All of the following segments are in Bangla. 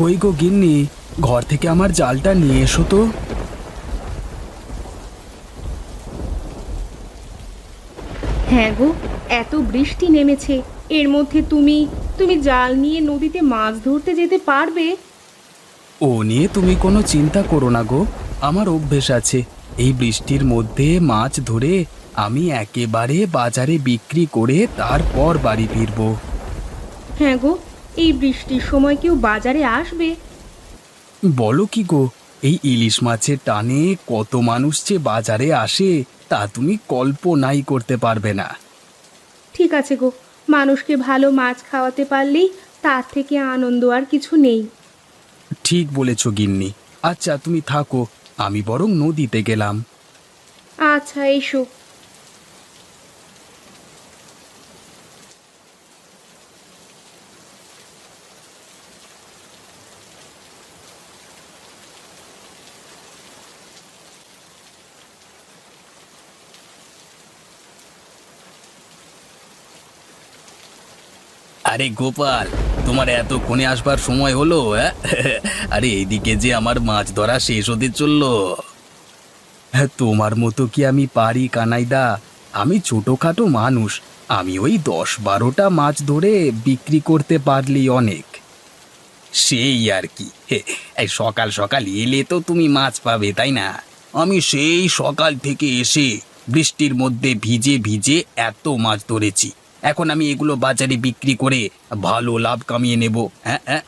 কই গো গিন্নি? ঘর থেকে আমার জালটা নিয়ে এসো তো। হ্যাঁ গো এত বৃষ্টি নেমেছে। এর মধ্যে তুমি তুমি জাল নিয়ে নদীতে মাছ ধরতে যেতে পারবে? ও নিয়ে তুমি কোনো চিন্তা করো না গো আমার অভ্যেস আছে। এই বৃষ্টির মধ্যে মাছ ধরে আমি একেবারে বাজারে বিক্রি করে তারপর বাড়ি ফিরবো। হ্যাঁ গো এই বৃষ্টির সময় কেউ বাজারে আসবে? বলো কি গো এই ইলিশ মাছের টানে কত মানুষ যে বাজারে আসে তা তুমি কল্পনাই করতে পারবে না। ঠিক আছে গো মানুষকে ভালো মাছ খাওয়াতে পারলেই তার থেকে আনন্দ আর কিছু নেই। ঠিক বলেছ গিন্নি। আচ্ছা তুমি থাকো আমি বরং নদীতে গেলাম। আচ্ছা এসো। আরে গোপাল, তোমার এতক্ষণে আসবার সময় হলো হ্যাঁ? আরে এইদিকে যে আমার মাছ ধরা শেষ হতে চলল। হ্যাঁ তোমার মতো কি আমি পারি, কানাইদা? আমি ছোটখাটো মানুষ, আমি ওই দশ বারোটা মাছ ধরে বিক্রি করতে পারলি অনেক। সেই আর কি সকাল সকাল এলে তো তুমি মাছ পাবে, তাই না? আমি সেই সকাল থেকে এসে বৃষ্টির মধ্যে ভিজে ভিজে এত মাছ ধরেছি। এখন আমি এগুলো বাজারে বিক্রি করে ভালো লাভ কামিয়ে নেব হ্যাঁ হ্যাঁ।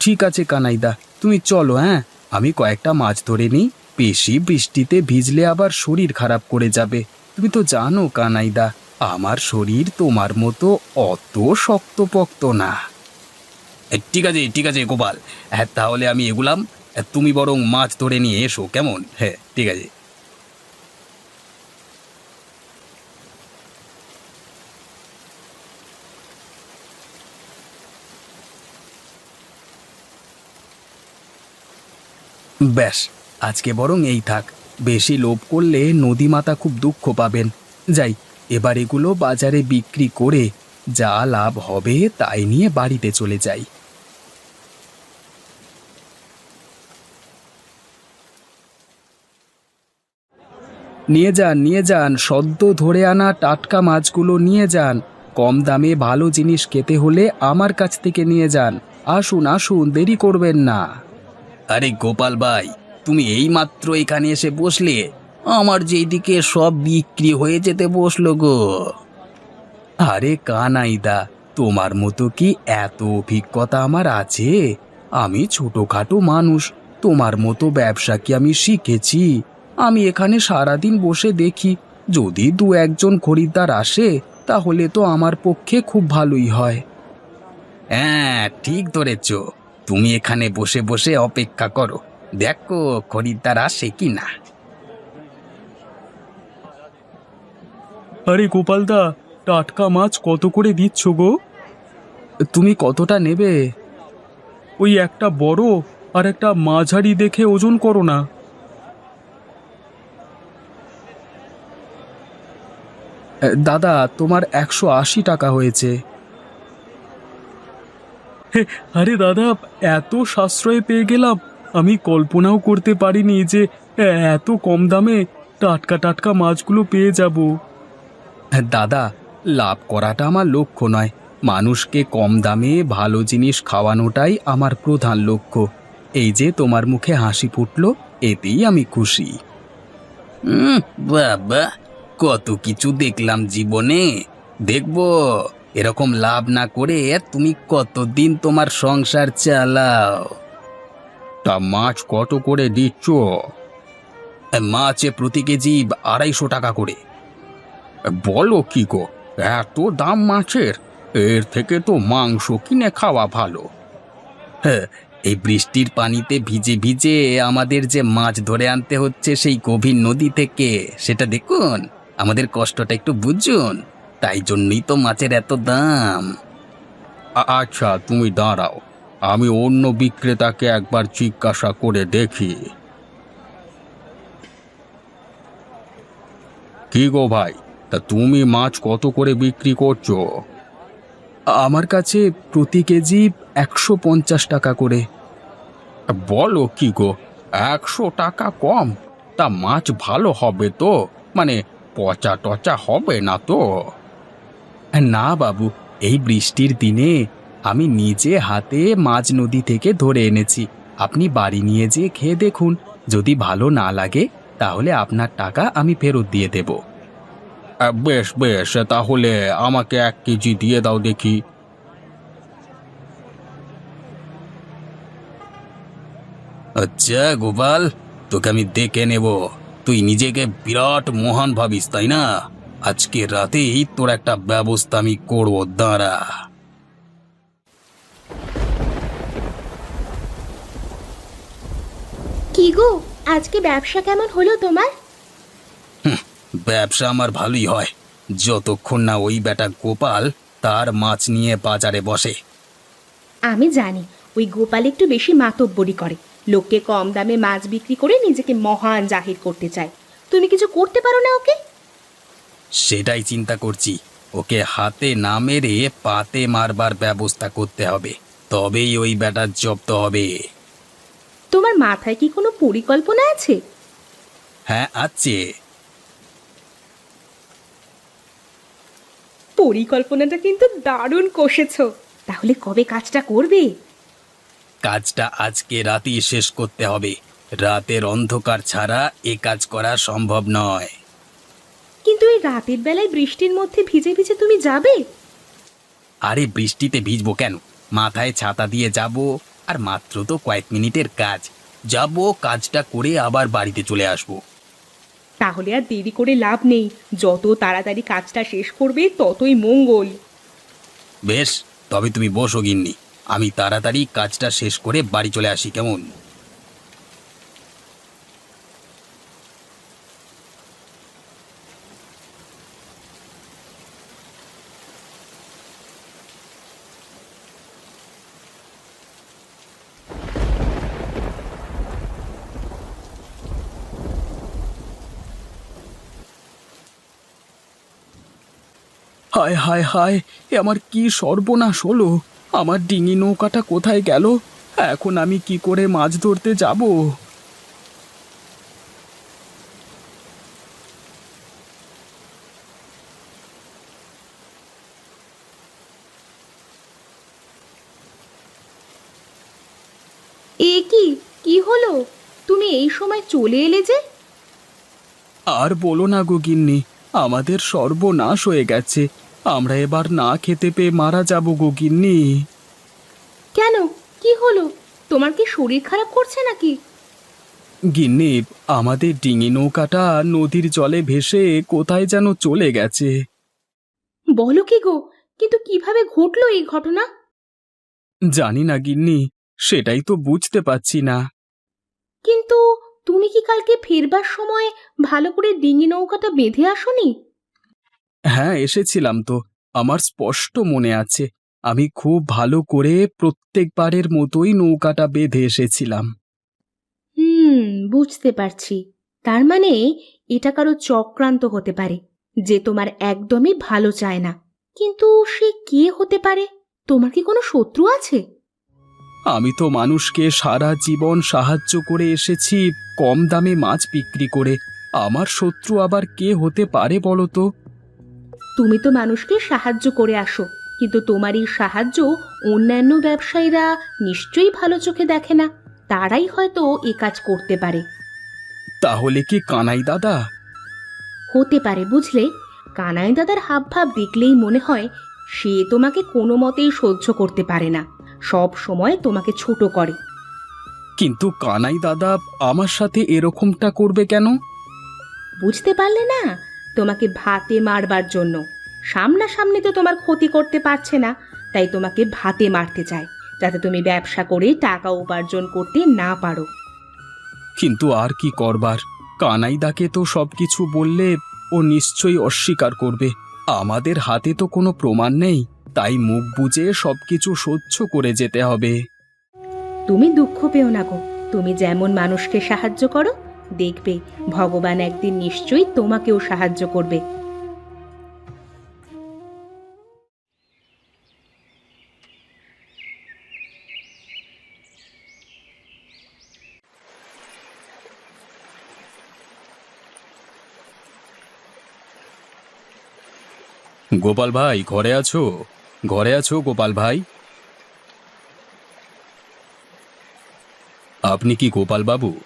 ঠিক আছে কানাইদা, তুমি চলো হ্যাঁ। আমি কয়েকটা মাছ ধরে নিই, বেশি বৃষ্টিতে ভিজলে আবার শরীর খারাপ করে যাবে। তুমি তো জানো কানাইদা, আমার শরীর তোমার মতো অত শক্তপোক্ত না। ঠিক আছে ঠিক আছে গোপাল হ্যাঁ তাহলে আমি এগুলাম তুমি বরং মাছ ধরে নিয়ে এসো, কেমন? হ্যাঁ ঠিক আছে। ব্যাস, আজকে বরং এই থাক। বেশি লোভ করলে নদীমাতা খুব দুঃখ পাবেন। যাই, এবার এগুলো বাজারে বিক্রি করে যা লাভ হবে তাই নিয়ে বাড়িতে চলে যাই। নিয়ে যান নিয়ে যান, সদ্য ধরে আনা টাটকা মাছগুলো নিয়ে যান। কম দামে ভালো জিনিস খেতে হলে আমার কাছ থেকে নিয়ে যান। আসুন আসুন, দেরি করবেন না। আরে গোপাল ভাই, তুমি এই মাত্র এখানে এসে বসলে, আমার যেদিকে সব বিক্রি হয়ে যেতে বসল গো। আরে কানাইদা, তোমার মতো কি এত অভিজ্ঞতা আমার আছে? আমি ছোটখাটো মানুষ, তোমার মতো ব্যবসা কি আমি শিখেছি? আমি এখানে সারাদিন বসে দেখি, যদি দু একজন খরিদ্দার আসে, তাহলে তো আমার পক্ষে খুব ভালোই হয়। হ্যাঁ ঠিক ধরেছ। তুমি এখানে বসে বসে অপেক্ষা করো। দেখো খরিদ্দার আসে কি না আরে গোপালদা টাটকা মাছ কত করে দিচ্ছ গো? তুমি কতটা নেবে? ওই একটা বড় আর একটা মাঝারি দেখে ওজন করো না। দাদা তোমার একশো আশি টাকা হয়েছে। আরে দাদা, এত সাশ্রয় পেয়ে গেলাম। আমি কল্পনাও করতে পারিনি যে এত কম দামে টাটকা টাটকা মাছগুলো পেয়ে যাব। দাদা, লাভ করাটা আমার লক্ষ্য নয়। মানুষকে কম দামে ভালো জিনিস খাওয়ানোটাই আমার প্রধান লক্ষ্য। এই যে তোমার মুখে হাসি ফুটলো, এতেই আমি খুশি। বাবা কত কিছু দেখলাম জীবনে। দেখব। এরকম লাভ না করে তুমি কতদিন তোমার সংসার চালাও? তা মাছ কত করে দিচ্ছ? মাছে প্রতি কেজি আড়াইশো টাকা করে। বলো কি গো এত দাম মাছের? এর থেকে তো মাংস কিনে খাওয়া ভালো। হ্যাঁ এই বৃষ্টির পানিতে ভিজে ভিজে আমাদের যে মাছ ধরে আনতে হচ্ছে সেই গভীর নদী থেকে সেটা দেখুন। আমাদের কষ্টটা একটু বুঝুন। তাই জন্যই তো মাছের এত দাম। আচ্ছা তুমি দাঁড়াও। আমি অন্য বিক্রেতাকে একবার জিজ্ঞাসা করে দেখি। কি গো ভাই তা তুমি মাছ কত করে বিক্রি করছ? আমার কাছে প্রতি কেজি একশো পঞ্চাশ টাকা করে। বলো কি গো একশো টাকা কম? তা মাছ ভালো হবে তো? মানে পচা টচা হবে না তো? না বাবু এই বৃষ্টির দিনে আমি নিজে হাতে মাছ নদী থেকে ধরে এনেছি। আপনি বাড়ি নিয়ে যেয়ে খেয়ে দেখুন। যদি ভালো না লাগে তাহলে আপনার টাকা আমি ফেরত দিয়ে দেব। বেশ বেশ তাহলে আমাকে এক কেজি দিয়ে দাও দেখি। আচ্ছা গোপাল তোকে আমি দেখে নেব। তুই নিজেকে বিরাট মহান ভাবিস তাই না? আজকে রাতেই তোর একটা ব্যবস্থা আমি করব দাঁড়া। কি গো আজকে ব্যবসা কেমন হলো তোমার? ব্যবসা আমার ভালোই হয়। যতক্ষণ না ওই বেটা গোপাল তার মাছ নিয়ে বাজারে বসে। আমি জানি ওই গোপাল একটু বেশি মাতব্বরি করে। লোককে কম দামে মাছ বিক্রি করে নিজেকে মহান জাহির করতে চায়। তুমি কিছু করতে পারো না ওকে? সেটাই চিন্তা করছি। ওকে হাতে না মেরে পাতে মারবার ব্যবস্থা করতে হবে। তবেই ওই বেটা জব্দ হবে। তোমার মাথায় কি কোনো পরিকল্পনা আছে? হ্যাঁ আছে। পরিকল্পনাটা কিন্তু দারুণ কষেছো। তাহলে কবে কাজটা করবে? কাজটা আজকে রাতেই শেষ করতে হবে। রাতের অন্ধকার ছাড়া এ কাজ করা সম্ভব নয়। কিন্তু এই রাতের বেলায় বৃষ্টির মধ্যে ভিজে ভিজে তুমি যাবে? আরে বৃষ্টিতে ভিজবো কেন? মাথায় ছাতা দিয়ে যাব আর মাত্র তো কয়েক মিনিটের কাজ। যাব কাজটা করে আবার বাড়িতে চলে আসব। তাহলে আর দেরি করে লাভ নেই। যত তাড়াতাড়ি কাজটা শেষ করবে ততই মঙ্গল। বেশ তবে তুমি বসো গিন্নি। আমি তাড়াতাড়ি কাজটা শেষ করে বাড়ি চলে আসি কেমন? হায় হায় হায় এ আমার কি সর্বনাশ হলো? আমার ডিঙি নৌকাটা কোথায় গেল? এখন আমি কি করে মাছ ধরতে যাব? এ কি? কি হলো? তুমি এই সময় চলে এলে যে? আর বলো না গো গিন্নি আমাদের সর্বনাশ হয়ে গেছে। আমরা এবার না খেতে পেয়ে মারা যাব গো গিন্নি। কেন? কি হলো? তোমার কি শরীর খারাপ করছে নাকি? গিন্নি আমাদের ডিঙি নৌকাটা নদীর জলে ভেসে কোথায় যেন চলে গেছে। বলো কি গো কিন্তু কীভাবে ঘটলো এই ঘটনা? জানি না গিন্নি সেটাই তো বুঝতে পারছি না। কিন্তু তুমি কি কালকে ফেরবার সময় ভালো করে ডিঙি নৌকাটা বেঁধে আসোনি? হ্যাঁ এসেছিলাম তো। আমার স্পষ্ট মনে আছে। আমি খুব ভালো করে প্রত্যেকবারের মতোই নৌকাটা বেঁধে এসেছিলাম। হুম বুঝতে পারছি। তার মানে এটা কারও চক্রান্ত হতে পারে যে তোমার একদমই ভালো চায় না। কিন্তু সে কে হতে পারে? তোমার কি কোনো শত্রু আছে? আমি তো মানুষকে সারা জীবন সাহায্য করে এসেছি কম দামে মাছ বিক্রি করে। আমার শত্রু আবার কে হতে পারে বলো তো? তুমি তো মানুষকে সাহায্য করে আসো কিন্তু তোমার এই সাহায্য অন্যান্য ব্যবসায়ীরা নিশ্চয়ই ভালো চোখে দেখে না তারাই হয়তো এ কাজ করতে পারে। তাহলে কি কানাই দাদা? হতে পারে বুঝলে? কানাই দাদার হাবভাব দেখলেই মনে হয় সে তোমাকে কোনো মতেই সহ্য করতে পারে না সব সময় তোমাকে ছোট করে। কিন্তু কানাই দাদা আমার সাথে এরকমটা করবে কেন? বুঝতে পারলে না? তোমাকে ভাতে মারবার জন্য। সামনাসামনি তো তোমার ক্ষতি করতে পারছে না তাই তোমাকে ভাতে মারতে চায় যাতে তুমি ব্যবসা করে টাকা উপার্জন করতে না পারো। কিন্তু আর কি করবার? কানাইদাকে তো সবকিছু বললে ও নিশ্চয়ই অস্বীকার করবে। আমাদের হাতে তো কোনো প্রমাণ নেই তাই মুখ বুজে সবকিছু সহ্য করে যেতে হবে। তুমি দুঃখ পেও না গো। তুমি যেমন মানুষকে সাহায্য করো দেখবে, ভগবান একদিন নিশ্চয়ই তোমাকেও সাহায্য করবে। গোপাল ভাই, ঘরে আছো? ঘরে আছো গোপাল ভাই? আপনি কি গোপাল বাবু?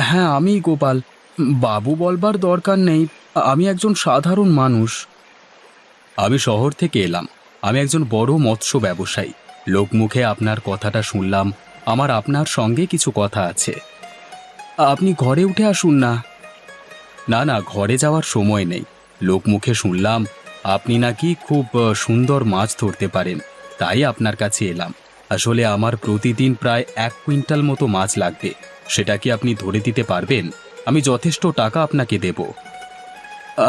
হ্যাঁ আমি গোপাল। বাবু বলবার দরকার নেই, আমি একজন সাধারণ মানুষ। আমি শহর থেকে এলাম। আমি একজন বড় মৎস্য ব্যবসায়ী। লোকমুখে আপনার কথাটা শুনলাম, আমার আপনার সঙ্গে কিছু কথা আছে। আপনি ঘরে উঠে আসুন না। না না, ঘরে যাওয়ার সময় নেই। লোকমুখে শুনলাম, আপনি নাকি খুব সুন্দর মাছ ধরতে পারেন। তাই আপনার কাছে এলাম। আসলে আমার প্রতিদিন প্রায় এক কুইন্টাল মতো মাছ লাগবে। সেটা কি আপনি ধরে দিতে পারবেন? আমি যথেষ্ট টাকা আপনাকে দেব।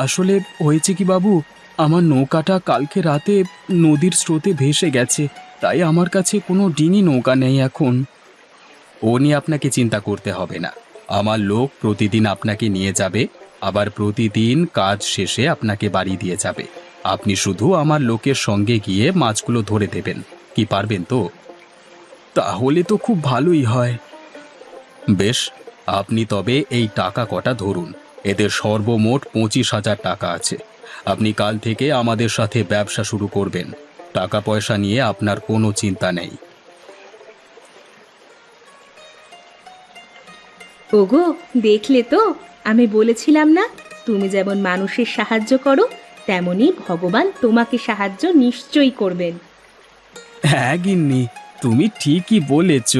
আসলে হয়েছে কি বাবু? আমার নৌকাটা কালকে রাতে নদীর স্রোতে ভেসে গেছে, তাই আমার কাছে কোনো ডিঙি নৌকা নেই এখন। ও নিয়ে আপনাকে চিন্তা করতে হবে না। আমার লোক প্রতিদিন আপনাকে নিয়ে যাবে, আবার প্রতিদিন কাজ শেষে আপনাকে বাড়ি দিয়ে যাবে। আপনি শুধু আমার লোকের সঙ্গে গিয়ে মাছগুলো ধরে দেবেন, কি পারবেন তো? তাহলে তো খুব ভালোই হয়। বেশ আপনি তবে এই টাকা কটা ধরুন। এদের সর্বমোট পঁচিশ হাজার টাকা আছে। আপনি কাল থেকে আমাদের সাথে ব্যবসা শুরু করবেন। টাকা পয়সা নিয়ে আপনার কোনো চিন্তা নেই। ওগো দেখলে তো? আমি বলেছিলাম না তুমি যেমন মানুষের সাহায্য করো তেমনি ভগবান তোমাকে সাহায্য নিশ্চয়ই করবেন। হ্যাঁ গিন্নি তুমি ঠিকই বলেছ।